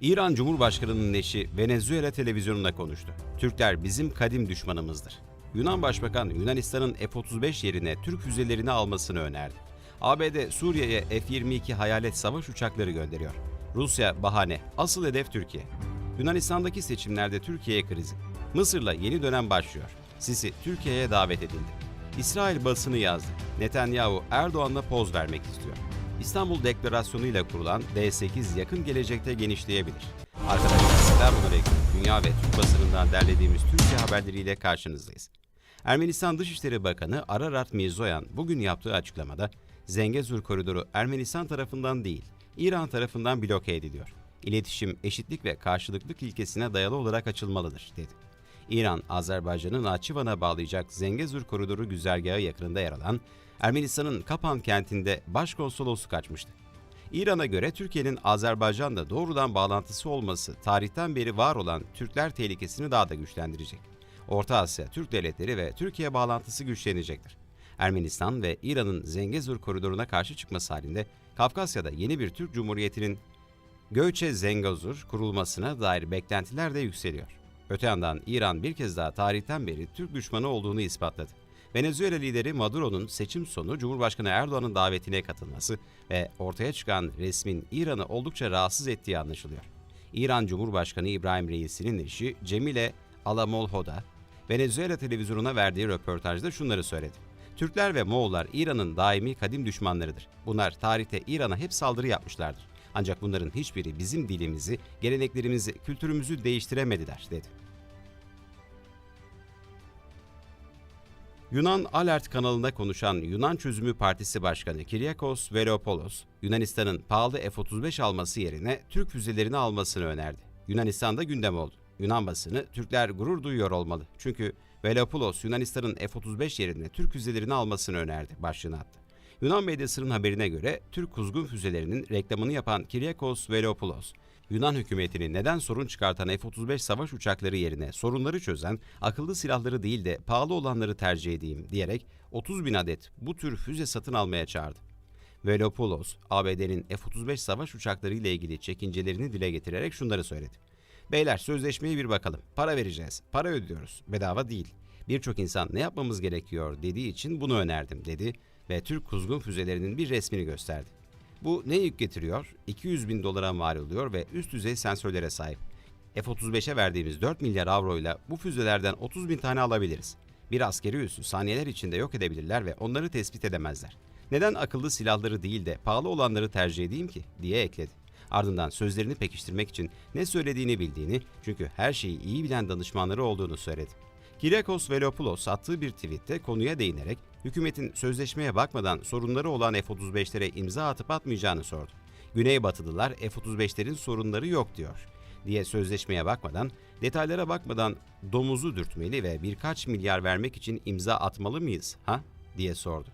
İran Cumhurbaşkanı'nın eşi Venezuela televizyonunda konuştu. Türkler bizim kadim düşmanımızdır. Yunan Başbakan Yunanistan'ın F-35 yerine Türk füzelerini almasını önerdi. ABD Suriye'ye F-22 hayalet savaş uçakları gönderiyor. Rusya bahane, asıl hedef Türkiye. Yunanistan'daki seçimlerde Türkiye krizi. Mısır'la yeni dönem başlıyor. Sisi Türkiye'ye davet edildi. İsrail basını yazdı. Netanyahu Erdoğan'la poz vermek istiyor. İstanbul Deklarasyonu ile kurulan D8 yakın gelecekte genişleyebilir. Arkadaşlar selamünaleyküm. Dünya ve Türk basınından derlediğimiz Türkiye haberleriyle karşınızdayız. Ermenistan Dışişleri Bakanı Ararat Mirzoyan bugün yaptığı açıklamada Zengezur koridoru Ermenistan tarafından değil, İran tarafından bloke ediliyor. İletişim, eşitlik ve karşılıklık ilkesine dayalı olarak açılmalıdır, dedi. İran, Azerbaycan'ın Naçivan'a bağlayacak Zengezur koridoru güzergahı yakınında yer alan Ermenistan'ın Kapan kentinde başkonsolosu kaçmıştı. İran'a göre Türkiye'nin Azerbaycan'da doğrudan bağlantısı olması tarihten beri var olan Türkler tehlikesini daha da güçlendirecek. Orta Asya, Türk devletleri ve Türkiye bağlantısı güçlenecektir. Ermenistan ve İran'ın Zengezur koridoruna karşı çıkması halinde Kafkasya'da yeni bir Türk Cumhuriyeti'nin Göçe Zengezur kurulmasına dair beklentiler de yükseliyor. Öte yandan İran bir kez daha tarihten beri Türk düşmanı olduğunu ispatladı. Venezuela lideri Maduro'nun seçim sonu Cumhurbaşkanı Erdoğan'ın davetine katılması ve ortaya çıkan resmin İran'ı oldukça rahatsız ettiği anlaşılıyor. İran Cumhurbaşkanı İbrahim Reis'inin eşi Cemile Alamolhoda, Venezuela televizyonuna verdiği röportajda şunları söyledi. Türkler ve Moğollar İran'ın daimi kadim düşmanlarıdır. Bunlar tarihte İran'a hep saldırı yapmışlardır. Ancak bunların hiçbiri bizim dilimizi, geleneklerimizi, kültürümüzü değiştiremediler, dedi. Yunan Alert kanalında konuşan Yunan Çözümü Partisi Başkanı Kyriakos Velopolos, Yunanistan'ın pahalı F-35 alması yerine Türk füzelerini almasını önerdi. Yunanistan'da gündem oldu. Yunan basını Türkler gurur duyuyor olmalı. Çünkü Velopolos Yunanistan'ın F-35 yerine Türk füzelerini almasını önerdi başlığını attı. Yunan medyasının haberine göre Türk kuzgun füzelerinin reklamını yapan Kyriakos Velopolos, Yunan hükümetini neden sorun çıkartan F-35 savaş uçakları yerine sorunları çözen akıllı silahları değil de pahalı olanları tercih edeyim diyerek 30 bin adet bu tür füze satın almaya çağırdı. Velopoulos, ABD'nin F-35 savaş uçakları ile ilgili çekincelerini dile getirerek şunları söyledi. Beyler sözleşmeye bir bakalım. Para vereceğiz. Para ödüyoruz. Bedava değil. Birçok insan ne yapmamız gerekiyor dediği için bunu önerdim dedi ve Türk kuzgun füzelerinin bir resmini gösterdi. Bu ne yük getiriyor? 200 bin dolara mal oluyor ve üst düzey sensörlere sahip. F-35'e verdiğimiz 4 milyar avroyla bu füzelerden 30 bin tane alabiliriz. Bir askeri üssü saniyeler içinde yok edebilirler ve onları tespit edemezler. Neden akıllı silahları değil de pahalı olanları tercih edeyim ki diye ekledi. Ardından sözlerini pekiştirmek için ne söylediğini bildiğini çünkü her şeyi iyi bilen danışmanları olduğunu söyledi. Kyriakos Velopoulos attığı bir tweette konuya değinerek hükümetin sözleşmeye bakmadan sorunları olan F-35'lere imza atıp atmayacağını sordu. Güneybatılılar F-35'lerin sorunları yok diyor diye sözleşmeye bakmadan, detaylara bakmadan domuzu dürtmeli ve birkaç milyar vermek için imza atmalı mıyız ha diye sordu.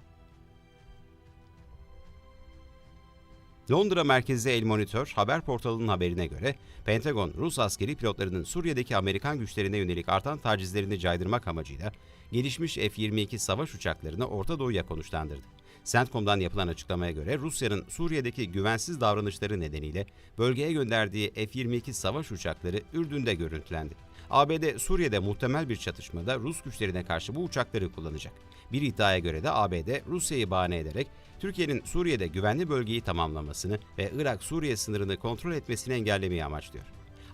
Londra merkezli El Monitor haber portalının haberine göre Pentagon, Rus askeri pilotlarının Suriye'deki Amerikan güçlerine yönelik artan tacizlerini caydırmak amacıyla gelişmiş F-22 savaş uçaklarını Orta Doğu'ya konuşlandırdı. CENTCOM'dan yapılan açıklamaya göre Rusya'nın Suriye'deki güvensiz davranışları nedeniyle bölgeye gönderdiği F-22 savaş uçakları Ürdün'de görüntülendi. ABD Suriye'de muhtemel bir çatışmada Rus güçlerine karşı bu uçakları kullanacak. Bir iddiaya göre de ABD Rusya'yı bahane ederek Türkiye'nin Suriye'de güvenli bölgeyi tamamlamasını ve Irak-Suriye sınırını kontrol etmesini engellemeyi amaçlıyor.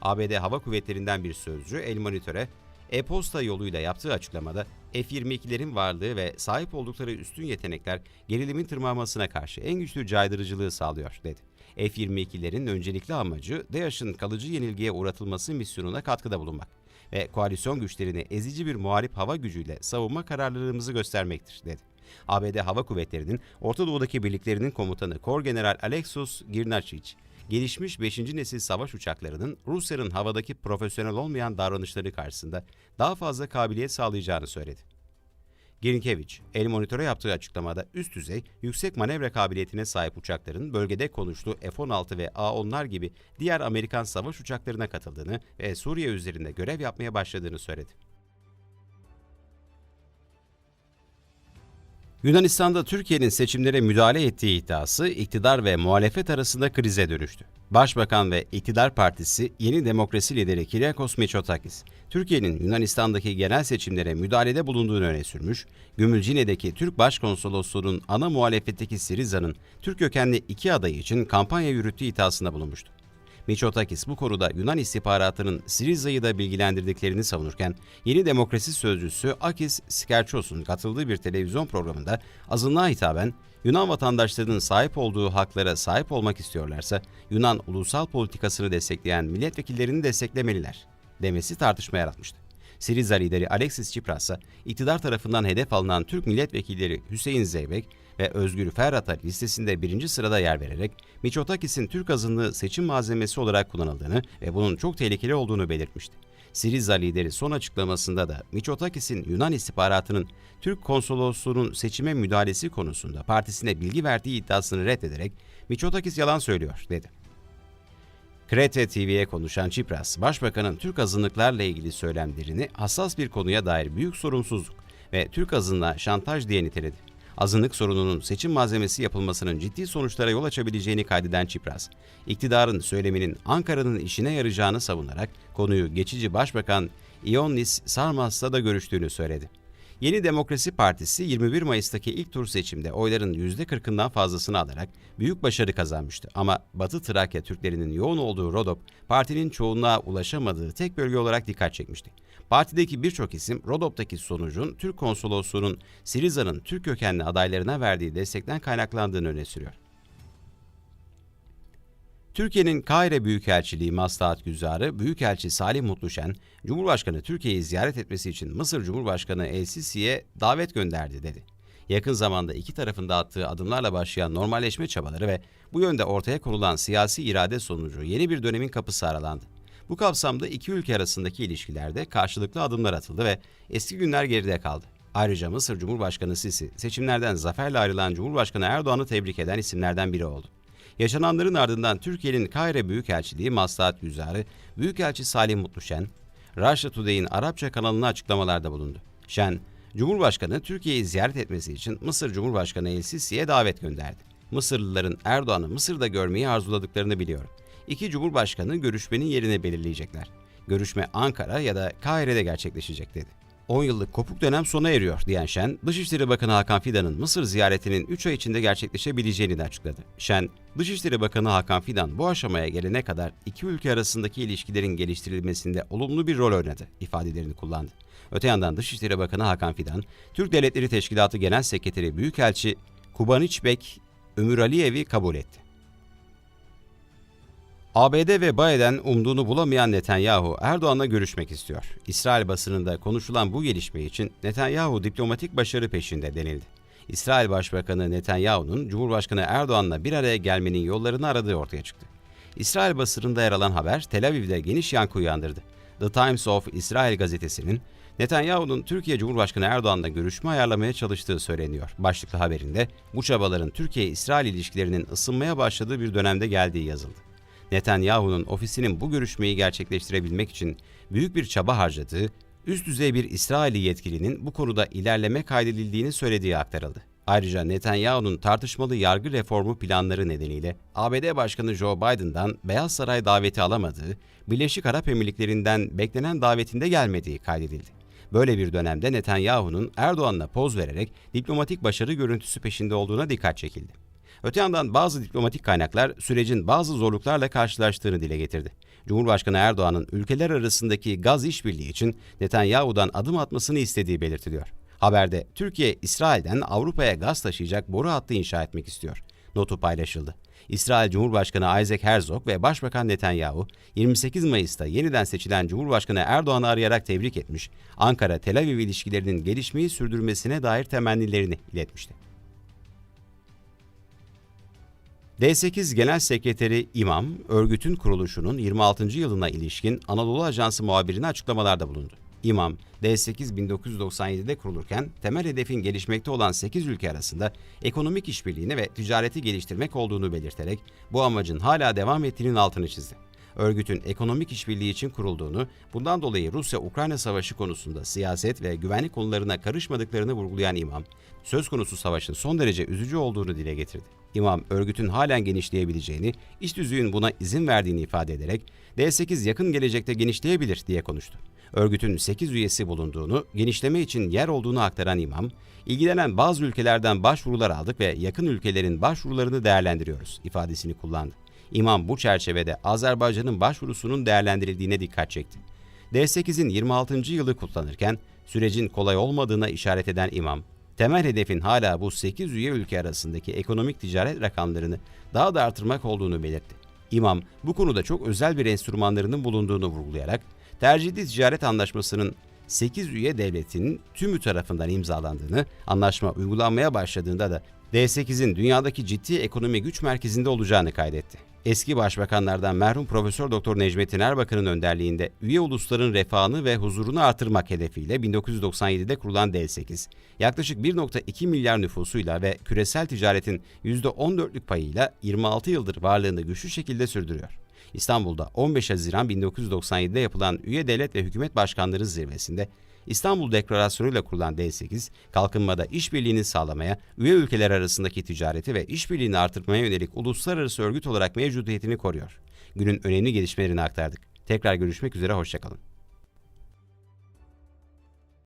ABD Hava Kuvvetleri'nden bir sözcü El Monitör'e e-posta yoluyla yaptığı açıklamada F-22'lerin varlığı ve sahip oldukları üstün yetenekler gerilimin tırmanmasına karşı en güçlü caydırıcılığı sağlıyor dedi. F-22'lerin öncelikli amacı DAEŞ'ın kalıcı yenilgiye uğratılması misyonuna katkıda bulunmak ve koalisyon güçlerini ezici bir muharip hava gücüyle savunma kararlılığımızı göstermektir dedi. ABD Hava Kuvvetleri'nin Orta Doğu'daki birliklerinin komutanı Kor General Alexos Girnachic, gelişmiş 5. nesil savaş uçaklarının Rusya'nın havadaki profesyonel olmayan davranışları karşısında daha fazla kabiliyet sağlayacağını söyledi. Grinkeviç, El Monitor'a yaptığı açıklamada üst düzey, yüksek manevra kabiliyetine sahip uçakların bölgede konuştuğu F-16 ve A-10'lar gibi diğer Amerikan savaş uçaklarına katıldığını ve Suriye üzerinde görev yapmaya başladığını söyledi. Yunanistan'da Türkiye'nin seçimlere müdahale ettiği iddiası iktidar ve muhalefet arasında krize dönüştü. Başbakan ve iktidar partisi Yeni Demokrasi lideri Kyriakos Mitsotakis, Türkiye'nin Yunanistan'daki genel seçimlere müdahalede bulunduğunu öne sürmüş, Gümülcine'deki Türk Başkonsolosluğu'nun ana muhalefetteki Siriza'nın Türk kökenli iki adayı için kampanya yürüttüğü iddiasında bulunmuştu. Mitsotakis bu konuda Yunan istihbaratının Siriza'yı da bilgilendirdiklerini savunurken, yeni demokrasi sözcüsü Akis Skerchos'un katıldığı bir televizyon programında azınlığa hitaben Yunan vatandaşlarının sahip olduğu haklara sahip olmak istiyorlarsa Yunan ulusal politikasını destekleyen milletvekillerini desteklemeliler demesi tartışma yaratmıştı. Siriza lideri Alexis Tsipras ise iktidar tarafından hedef alınan Türk milletvekilleri Hüseyin Zeybek ve Özgür Ferhat'a listesinde birinci sırada yer vererek Miçotakis'in Türk azınlığı seçim malzemesi olarak kullanıldığını ve bunun çok tehlikeli olduğunu belirtmişti. Siriza lideri son açıklamasında da Miçotakis'in Yunan istihbaratının Türk konsolosluğunun seçime müdahalesi konusunda partisine bilgi verdiği iddiasını reddederek Miçotakis yalan söylüyor dedi. Krete TV'ye konuşan Çipras, Başbakanın Türk azınlıklarla ilgili söylemlerini hassas bir konuya dair büyük sorumsuzluk ve Türk azınlığa şantaj diye niteledi. Azınlık sorununun seçim malzemesi yapılmasının ciddi sonuçlara yol açabileceğini kaydeden Çipras, iktidarın söyleminin Ankara'nın işine yarayacağını savunarak konuyu geçici Başbakan Ioannis Sarmas'la da görüştüğünü söyledi. Yeni Demokrasi Partisi 21 Mayıs'taki ilk tur seçimde oyların %40'ından fazlasını alarak büyük başarı kazanmıştı. Ama Batı Trakya Türklerinin yoğun olduğu Rodop, partinin çoğunluğa ulaşamadığı tek bölge olarak dikkat çekmişti. Partideki birçok isim Rodop'taki sonucun Türk konsolosluğunun Siriza'nın Türk kökenli adaylarına verdiği destekten kaynaklandığını öne sürüyor. Türkiye'nin Kahire Büyükelçiliği Maslahat Güzarı Büyükelçi Salih Mutluşen, Cumhurbaşkanı Türkiye'yi ziyaret etmesi için Mısır Cumhurbaşkanı El Sisi'ye davet gönderdi dedi. Yakın zamanda iki tarafın da attığı adımlarla başlayan normalleşme çabaları ve bu yönde ortaya konulan siyasi irade sonucu yeni bir dönemin kapısı aralandı. Bu kapsamda iki ülke arasındaki ilişkilerde karşılıklı adımlar atıldı ve eski günler geride kaldı. Ayrıca Mısır Cumhurbaşkanı Sisi, seçimlerden zaferle ayrılan Cumhurbaşkanı Erdoğan'ı tebrik eden isimlerden biri oldu. Yaşananların ardından Türkiye'nin Kahire Büyükelçiliği Maslahat Güzarı, Büyükelçi Salih Mutluşen, Russia Today'in Arapça kanalına açıklamalarda bulundu. Şen, Cumhurbaşkanı Türkiye'yi ziyaret etmesi için Mısır Cumhurbaşkanı El Sisi'ye davet gönderdi. Mısırlıların Erdoğan'ı Mısır'da görmeyi arzuladıklarını biliyorum. İki Cumhurbaşkanı görüşmenin yerini belirleyecekler. Görüşme Ankara ya da Kahire'de gerçekleşecek dedi. 10 yıllık kopuk dönem sona eriyor diyen Şen, Dışişleri Bakanı Hakan Fidan'ın Mısır ziyaretinin 3 ay içinde gerçekleşebileceğini de açıkladı. Şen, Dışişleri Bakanı Hakan Fidan bu aşamaya gelene kadar iki ülke arasındaki ilişkilerin geliştirilmesinde olumlu bir rol oynadı ifadelerini kullandı. Öte yandan Dışişleri Bakanı Hakan Fidan, Türk Devletleri Teşkilatı Genel Sekreteri Büyükelçi Kubaniç Bek Ömür Aliyev'i kabul etti. ABD ve Biden umduğunu bulamayan Netanyahu Erdoğan'la görüşmek istiyor. İsrail basınında konuşulan bu gelişme için Netanyahu diplomatik başarı peşinde denildi. İsrail Başbakanı Netanyahu'nun Cumhurbaşkanı Erdoğan'la bir araya gelmenin yollarını aradığı ortaya çıktı. İsrail basınında yer alan haber Tel Aviv'de geniş yankı uyandırdı. The Times of Israel gazetesinin Netanyahu'nun Türkiye Cumhurbaşkanı Erdoğan'la görüşme ayarlamaya çalıştığı söyleniyor. Başlıklı haberinde bu çabaların Türkiye-İsrail ilişkilerinin ısınmaya başladığı bir dönemde geldiği yazıldı. Netanyahu'nun ofisinin bu görüşmeyi gerçekleştirebilmek için büyük bir çaba harcadığı, üst düzey bir İsraili yetkilinin bu konuda ilerleme kaydedildiğini söylediği aktarıldı. Ayrıca Netanyahu'nun tartışmalı yargı reformu planları nedeniyle ABD Başkanı Joe Biden'dan Beyaz Saray daveti alamadığı, Birleşik Arap Emirlikleri'nden beklenen davetinde gelmediği kaydedildi. Böyle bir dönemde Netanyahu'nun Erdoğan'la poz vererek diplomatik başarı görüntüsü peşinde olduğuna dikkat çekildi. Öte yandan bazı diplomatik kaynaklar sürecin bazı zorluklarla karşılaştığını dile getirdi. Cumhurbaşkanı Erdoğan'ın ülkeler arasındaki gaz işbirliği için Netanyahu'dan adım atmasını istediği belirtiliyor. Haberde Türkiye, İsrail'den Avrupa'ya gaz taşıyacak boru hattı inşa etmek istiyor. Notu paylaşıldı. İsrail Cumhurbaşkanı Isaac Herzog ve Başbakan Netanyahu 28 Mayıs'ta yeniden seçilen Cumhurbaşkanı Erdoğan'ı arayarak tebrik etmiş, Ankara-Tel Aviv ilişkilerinin gelişmeyi sürdürmesine dair temennilerini iletmişti. D8 Genel Sekreteri İmam, örgütün kuruluşunun 26. yılına ilişkin Anadolu Ajansı muhabirine açıklamalarda bulundu. İmam, D8 1997'de kurulurken temel hedefin gelişmekte olan 8 ülke arasında ekonomik işbirliğini ve ticareti geliştirmek olduğunu belirterek bu amacın hala devam ettiğinin altını çizdi. Örgütün ekonomik işbirliği için kurulduğunu, bundan dolayı Rusya-Ukrayna savaşı konusunda siyaset ve güvenlik konularına karışmadıklarını vurgulayan imam, söz konusu savaşın son derece üzücü olduğunu dile getirdi. İmam, örgütün halen genişleyebileceğini, iş düzüğün buna izin verdiğini ifade ederek, D8 yakın gelecekte genişleyebilir diye konuştu. Örgütün 8 üyesi bulunduğunu, genişleme için yer olduğunu aktaran imam, ilgilenen bazı ülkelerden başvurular aldık ve yakın ülkelerin başvurularını değerlendiriyoruz ifadesini kullandı. İmam bu çerçevede Azerbaycan'ın başvurusunun değerlendirildiğine dikkat çekti. D8'in 26. yılı kutlanırken sürecin kolay olmadığına işaret eden imam, temel hedefin hala bu 8 üye ülke arasındaki ekonomik ticaret rakamlarını daha da artırmak olduğunu belirtti. İmam bu konuda çok özel bir enstrümanlarının bulunduğunu vurgulayarak tercihli ticaret anlaşmasının 8 üye devletinin tümü tarafından imzalandığını, anlaşma uygulanmaya başladığında da D8'in dünyadaki ciddi ekonomi güç merkezinde olacağını kaydetti. Eski başbakanlardan merhum Profesör Doktor Necmettin Erbakan'ın önderliğinde üye ulusların refahını ve huzurunu artırmak hedefiyle 1997'de kurulan D8, yaklaşık 1.2 milyar nüfusuyla ve küresel ticaretin %14'lük payıyla 26 yıldır varlığını güçlü şekilde sürdürüyor. İstanbul'da 15 Haziran 1997'de yapılan üye devlet ve hükümet başkanları zirvesinde İstanbul Deklarasyonu ile kurulan D8, kalkınmada işbirliğini sağlamaya, üye ülkeler arasındaki ticareti ve işbirliğini artırmaya yönelik uluslararası örgüt olarak mevcudiyetini koruyor. Günün önemli gelişmelerini aktardık. Tekrar görüşmek üzere, hoşçakalın.